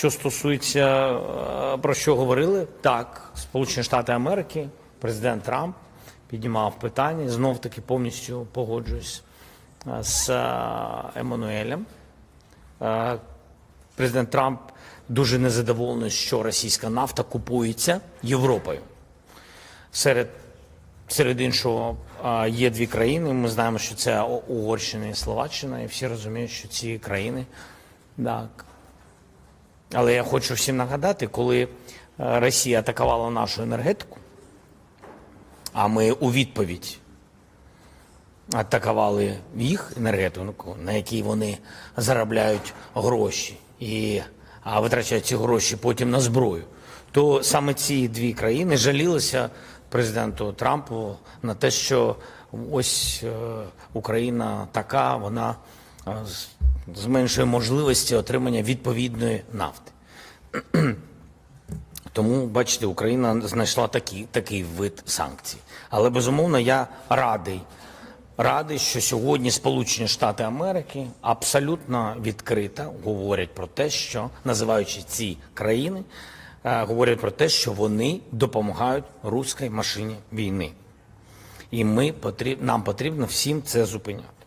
що стосується е, про що говорили, так, Сполучені Штати Америки, президент Трамп піднімав питання, знов таки повністю погоджуюсь е, з е, Еммануелем. Президент Трамп дуже незадоволений, що російська нафта купується Європою. Серед, серед іншого є дві країни. Ми знаємо, що це Угорщина і Словаччина, і всі розуміють, що ці країни так. Але я хочу всім нагадати, коли е, Росія атакувала нашу енергетику, а ми у відповідь атакували їх енергетику, на якій вони заробляють гроші і витрачають ці гроші потім на зброю. То саме ці дві країни жалілися президенту Трампу на те, що ось е, Україна така, вона е, зменшує можливості отримання відповідної нафти. Тому, бачите, Україна знайшла такий, такий вид санкцій. Але безумовно я радий. Радий, що сьогодні Сполучені Штати Америки абсолютно відкрито говорять про те, що називаючи ці країни, е, говорять про те, що вони допомагають руській машині війни. І ми нам потрібно всім це зупиняти.